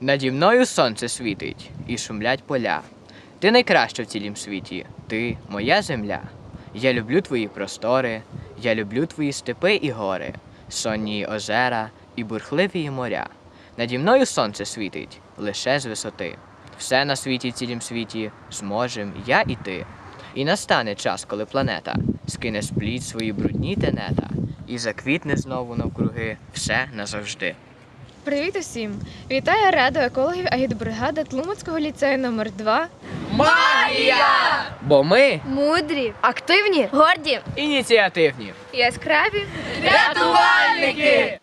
Наді мною сонце світить і шумлять поля. Ти найкраща в цілім світі, ти моя земля. Я люблю твої простори, я люблю твої степи і гори, сонні озера і бурхливі моря. Наді мною сонце світить лише з висоти. Все на світі, цілім світі зможем я і ти. І настане час, коли планета скине з плід свої брудні тенета і заквітне знову навкруги все назавжди. Привіт усім! Вітаю раду екологів агітбригади Тлумацького ліцею номер 2 Бо ми Мудрі, активні, горді, ініціативні. яскраві. рятувальники!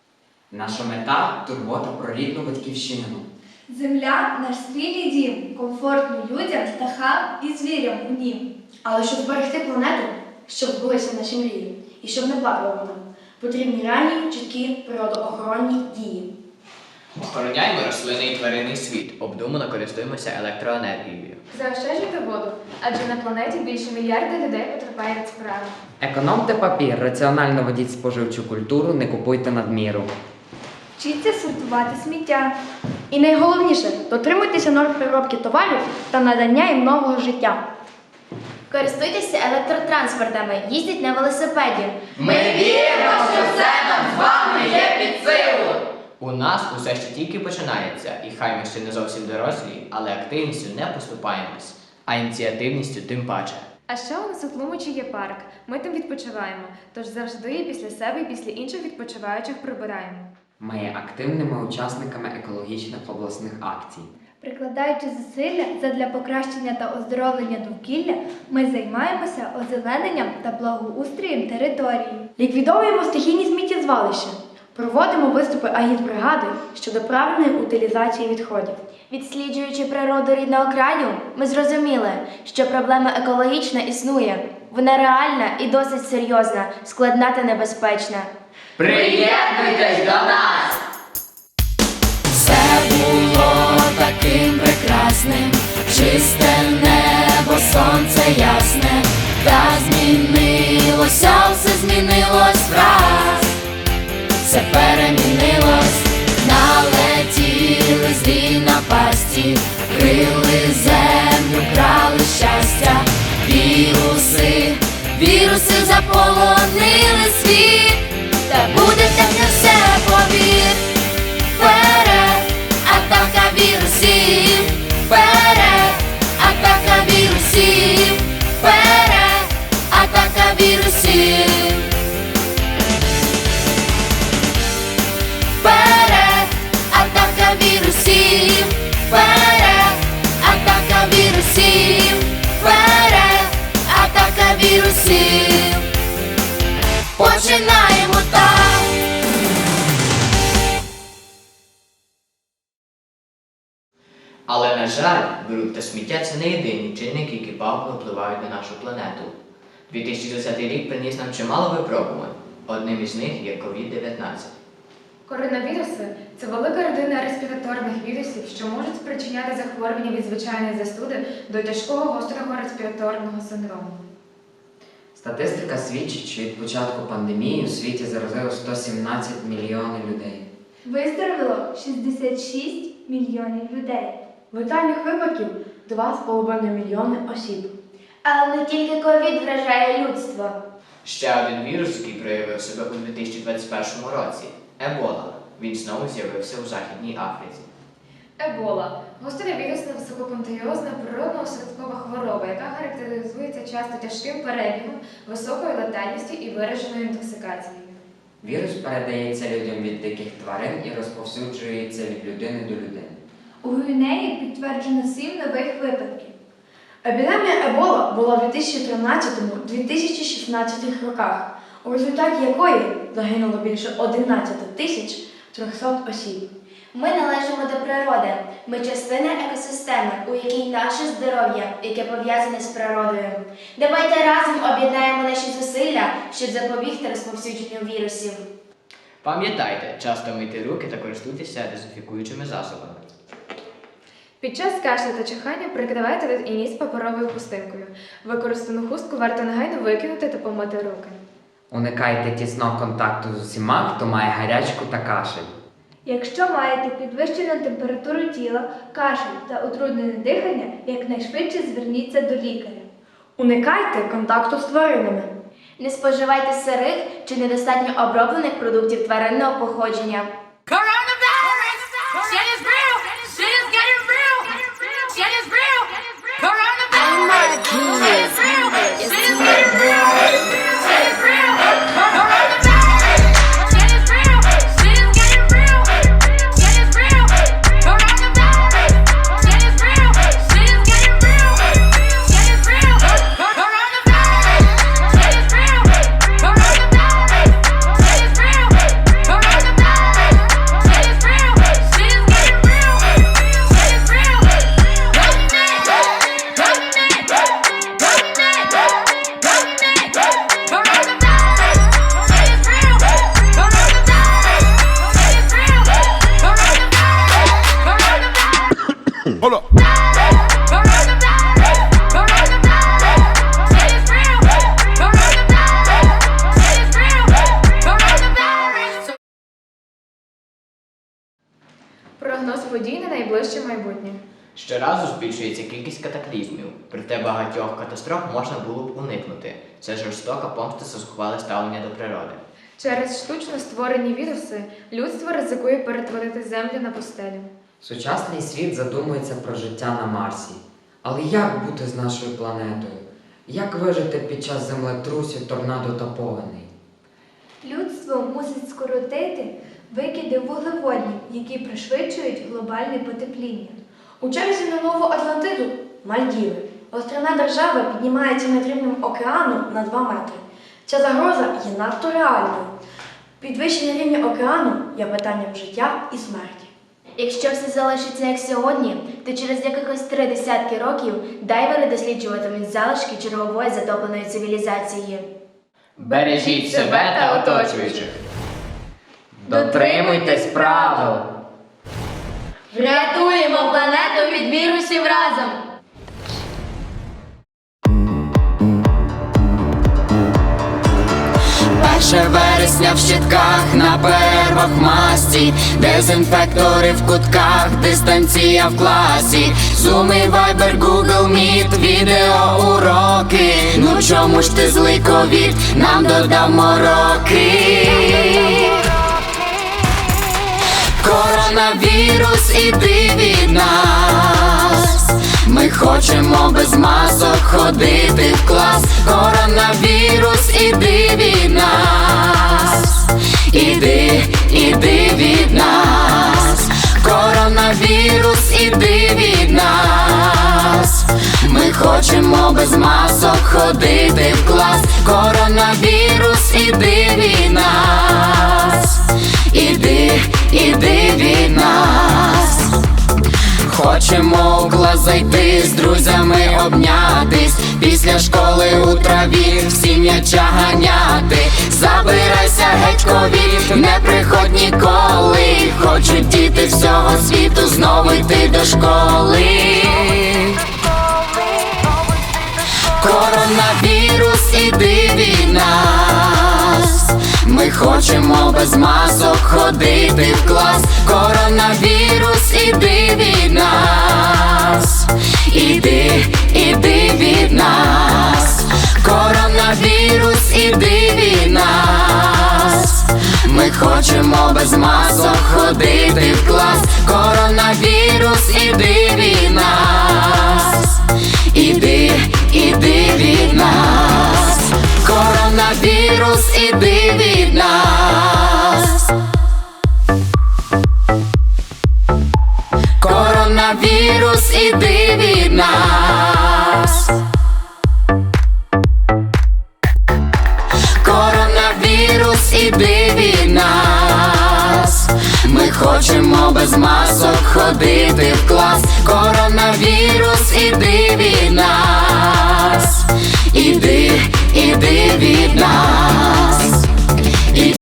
Наша мета турбота про рідну батьківщину. Земля наш спільний дім, комфортний людям, птахам і звірям у нім. Але щоб зберегти планету, щоб збулися наші мрії і щоб не плакала вона, потрібні ранні, чіткі природоохоронні дії. Охороняємо рослинний і тваринний світ, обдумано користуємося електроенергією. Заощаджуйте воду, адже на планеті більше мільярда людей потерпає від справи. Економте папір, раціонально ведіть споживчу культуру, не купуйте надміру. Вчіться сортувати сміття. І найголовніше дотримуйтеся норм переробки товарів та надання їм нового життя. Користуйтеся електротранспортами, їздіть на велосипеді. У нас усе ще тільки починається, і хай ми ще не зовсім дорослі, але активністю не поступаємось, а ініціативністю тим паче. А ще у нас у Тлумачі є парк. Ми там відпочиваємо, тож завжди після себе і після інших відпочиваючих прибираємо. Ми є активними учасниками екологічних обласних акцій. Прикладаючи зусилля задля покращення та оздоровлення довкілля, ми займаємося озелененням та благоустроєм території. Ліквідовуємо стихійні сміттєзвалища. Проводимо виступи агітбригади щодо правильної утилізації відходів. Відсліджуючи природу рідного краю, ми зрозуміли, що проблема екологічна існує. Вона реальна і досить серйозна, складна та небезпечна. Приєднуйтесь до нас! Все було таким прекрасним, чисте небо, сонце ясне, та змінилося, все змінилось напасті, крили землю, крали щастя, віруси, віруси заполонили світ, та буде вірусів. Починаємо так. Але, на жаль, бруд та сміття це не єдині чинники, які пагубно впливають на нашу планету. 2020 рік приніс нам чимало випробувань. Одним із них є COVID-19. Коронавіруси це велика родина респіраторних вірусів, що можуть спричиняти захворювання від звичайної застуди до тяжкого гострого респіраторного синдрому. Статистика свідчить, що від початку пандемії у світі заразило 117 мільйонів людей. Виздоровіло 66 мільйонів людей. Летальних випадків 2,5 мільйони осіб. Але не тільки ковід вражає людство. Ще один вірус, який проявив себе у 2021 році Ебола. Він знову з'явився у Західній Африці. Ебола гостра вірусна висококонтагіозна природно-осередкова хвороба, яка характеризується часто тяжким перебігом, високою летальністю і вираженою інтоксикацією. Вірус передається людям від диких тварин і розповсюджується від людини до людини. У Гвінеї підтверджено 7 нових випадків. Епідемія Ебола була в 2013-2016 роках, у результаті якої загинуло більше 11 тисяч 300 осіб. Ми належимо до природи. Ми частина екосистеми, у якій наше здоров'я, яке пов'язане з природою. Давайте разом об'єднаємо наші зусилля, щоб запобігти розповсюдженню вірусів. Пам'ятайте, часто мийте руки та користуйтеся дезінфікуючими засобами. Під час кашля та чихання прикривайте рот і ніс паперовою хустинкою. Використану хустку варто негайно викинути та помити руки. Уникайте тісного контакту з усіма, хто має гарячку та кашель. Якщо маєте підвищену температуру тіла, кашель та утруднене дихання, якнайшвидше зверніться до лікаря. Уникайте контакту з тваринами. Не споживайте сирих чи недостатньо оброблених продуктів тваринного походження. Coronavirus! Прогноз подій на найближче майбутнє. Щоразу збільшується кількість катаклізмів, проте багатьох катастроф можна було б уникнути. Це жорстока помста за зухвале ставлення до природи. Через штучно створені віруси людство ризикує перетворити землю на пустелю. Сучасний світ задумується про життя на Марсі. Але як бути з нашою планетою? Як вижити під час землетрусів, торнадо та повеней? Людство мусить скоротити викиди вуглеводнів, які пришвидшують глобальне потепління. У черзі на нову Атлантиду Мальдіви. Острівна держава піднімається над рівнем океану на 2 метри. Ця загроза є надто реальною. Підвищення рівня океану є питанням життя і смерті. Якщо все залишиться як сьогодні, то через якихось три десятки років дайвери досліджуватимуть залишки чергової затопленої цивілізації. Бережіть себе та оточуючих. Дотримуйтесь правил! Врятуємо планету від вірусів разом! Перше вересня в щитках на перервах масті, дезінфектори в кутках, дистанція в класі, Зуми, Viber, Google Meet, відео уроки. Ну чому ж ти злий ковід, нам додав мороки. Коронавірус, іди від нас. Ми хочемо без масок ходити в клас. Коронавірус, без масок ходити в клас. Коронавірус, іди від нас. Іди, іди від нас. Хочемо у клас зайти, з друзями обнятись, після школи у траві всі м'яча ганяти. Забирайся геть ковід, не приходь ніколи. Хочуть діти всього світу знову йти до школи. Ходити в клас. Коронавірус, іди від нас. Іди, іди від нас. Коронавірус, іди від нас. Ми хочемо без масок ходити в клас. Коронавірус, іди від нас. Іди, іди від нас. Коронавірус, іди іди від нас, ми хочемо без масок ходити в клас, коронавірус, іди від нас, іди, іди від нас.